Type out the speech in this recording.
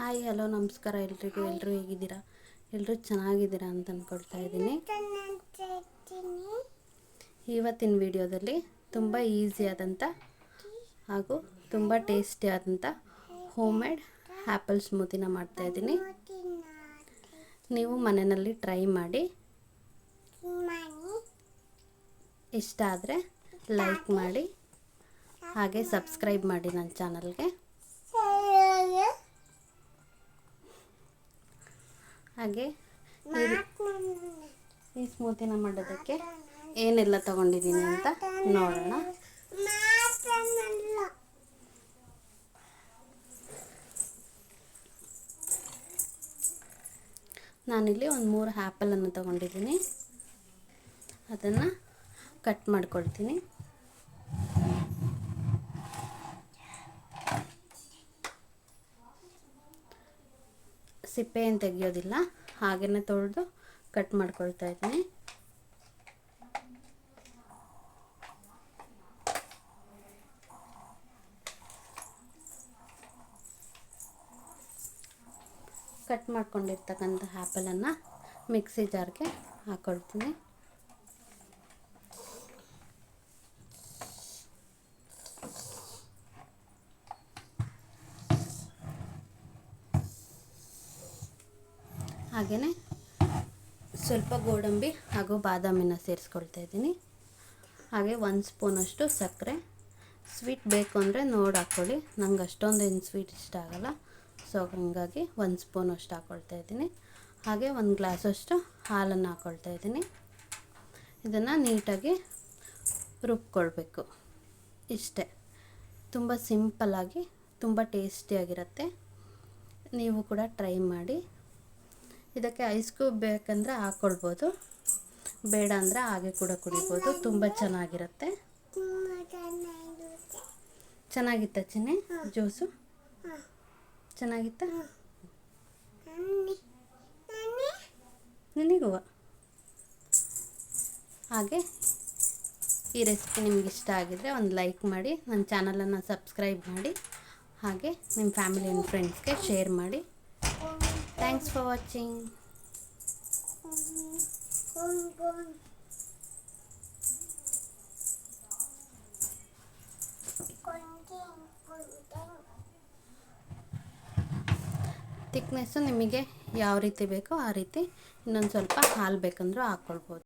Hi, hello, ನಮಸ್ಕಾರ. ಎಲ್ರಿಗೂ ಎಲ್ಲರೂ ಹೇಗಿದ್ದೀರಾ? ಎಲ್ಲರೂ ಚೆನ್ನಾಗಿದ್ದೀರಾ ಅಂತ ಅಂದ್ಕೊಳ್ತಾ ಇದ್ದೀನಿ. ಇವತ್ತಿನ ವಿಡಿಯೋದಲ್ಲಿ ತುಂಬ ಈಸಿಯಾದಂಥ ಹಾಗೂ ತುಂಬ ಟೇಸ್ಟಿಯಾದಂಥ ಹೋಮ್ ಮೇಡ್ ಆ್ಯಪಲ್ ಸ್ಮೂತಿನ ಮಾಡ್ತಾಯಿದ್ದೀನಿ ನೀವು ಮನೆಯಲ್ಲಿ ಟ್ರೈ ಮಾಡಿ. ಇಷ್ಟ ಆದರೆ ಲೈಕ್ ಮಾಡಿ. ಹಾಗೆ ಸಬ್ಸ್ಕ್ರೈಬ್ ಮಾಡಿ ನನ್ನ ಚಾನಲ್ಗೆ. ಹಾಗೆ ಈ ಸ್ಮೂತಿನ ಮಾಡೋದಕ್ಕೆ ಏನೆಲ್ಲ ತಗೊಂಡಿದ್ದೀನಿ ಅಂತ ನೋಡೋಣ. ನಾನಿಲ್ಲಿ ಒಂದು ಮೂರು ಆ್ಯಪಲನ್ನು ತಗೊಂಡಿದ್ದೀನಿ. ಅದನ್ನು ಕಟ್ ಮಾಡ್ಕೊಳ್ತೀನಿ. ಸಿಪ್ಪೆ ಏನು ತೆಗಿಯೋದಿಲ್ಲ ಹಾಗೆಯೇ ತೊಳೆದು ಕಟ್ ಮಾಡ್ಕೊಳ್ತಾ ಇದ್ದೀನಿ ಕಟ್ ಮಾಡ್ಕೊಂಡಿರ್ತಕ್ಕಂಥ ಆ್ಯಪಲನ್ನು ಮಿಕ್ಸಿ ಜಾರ್ಗೆ ಹಾಕ್ಕೊಳ್ತೀನಿ ಹಾಗೆಯೇ ಸ್ವಲ್ಪ ಗೋಡಂಬಿ ಹಾಗೂ ಬಾದಾಮಿನ ಸೇರಿಸ್ಕೊಳ್ತಾ ಇದ್ದೀನಿ. ಹಾಗೆ ಒಂದು ಸ್ಪೂನಷ್ಟು ಸಕ್ಕರೆ. ಸ್ವೀಟ್ ಬೇಕು ಅಂದರೆ ನೋಡಿ ಹಾಕ್ಕೊಳ್ಳಿ. ನಂಗೆ ಅಷ್ಟೊಂದೇನು ಸ್ವೀಟ್ ಇಷ್ಟ ಆಗಲ್ಲ. ಸೊ, ಹಾಗಾಗಿ ಒಂದು ಸ್ಪೂನ್ ಅಷ್ಟು ಹಾಕ್ಕೊಳ್ತಾ ಇದ್ದೀನಿ. ಹಾಗೆ ಒಂದು ಗ್ಲಾಸಷ್ಟು ಹಾಲನ್ನು ಹಾಕ್ಕೊಳ್ತಾ ಇದ್ದೀನಿ. ಇದನ್ನು ನೀಟಾಗಿ ರುಬ್ಕೊಳ್ಬೇಕು. ಇಷ್ಟೇ. ತುಂಬ ಸಿಂಪಲ್ಲಾಗಿ, ತುಂಬ ಟೇಸ್ಟಿಯಾಗಿರುತ್ತೆ. ನೀವು ಕೂಡ ಟ್ರೈ ಮಾಡಿ. ಇದಕ್ಕೆ ಐಸ್ ಕ್ಯೂಬ್ ಬೇಕಂದರೆ ಹಾಕ್ಕೊಳ್ಬೋದು ಬೇಡ ಅಂದರೆ ಹಾಗೆ ಕೂಡ ಕುಡಿಬೋದು. ತುಂಬ ಚೆನ್ನಾಗಿರುತ್ತೆ. ಚೆನ್ನಾಗಿತ್ತ ಚಿನ್ನೆ? ಜ್ಯೂಸು ಚೆನ್ನಾಗಿತ್ತ? ನಿನಗೂ ಹಾಗೆ? ಈ ರೆಸಿಪಿ ನಿಮ್ಗೆ ಇಷ್ಟ ಆಗಿದರೆ ಒಂದು ಲೈಕ್ ಮಾಡಿ, ನನ್ನ ಚಾನಲನ್ನು ಸಬ್ಸ್ಕ್ರೈಬ್ ಮಾಡಿ, ಹಾಗೆ ನಿಮ್ಮ ಫ್ಯಾಮಿಲಿ ಆ್ಯಂಡ್ ಫ್ರೆಂಡ್ಸ್ಗೆ ಶೇರ್ ಮಾಡಿ. ಥ್ಯಾಂಕ್ಸ್ ಫಾರ್ ವಾಚಿಂಗ್ ತಿಕ್ನೆಸ್ಸು ನಿಮಗೆ ಯಾವ ರೀತಿ ಬೇಕೋ ಆ ರೀತಿ ಇನ್ನೊಂದು ಸ್ವಲ್ಪ ಹಾಲು ಬೇಕಂದ್ರೂ ಹಾಕ್ಕೊಳ್ಬೋದು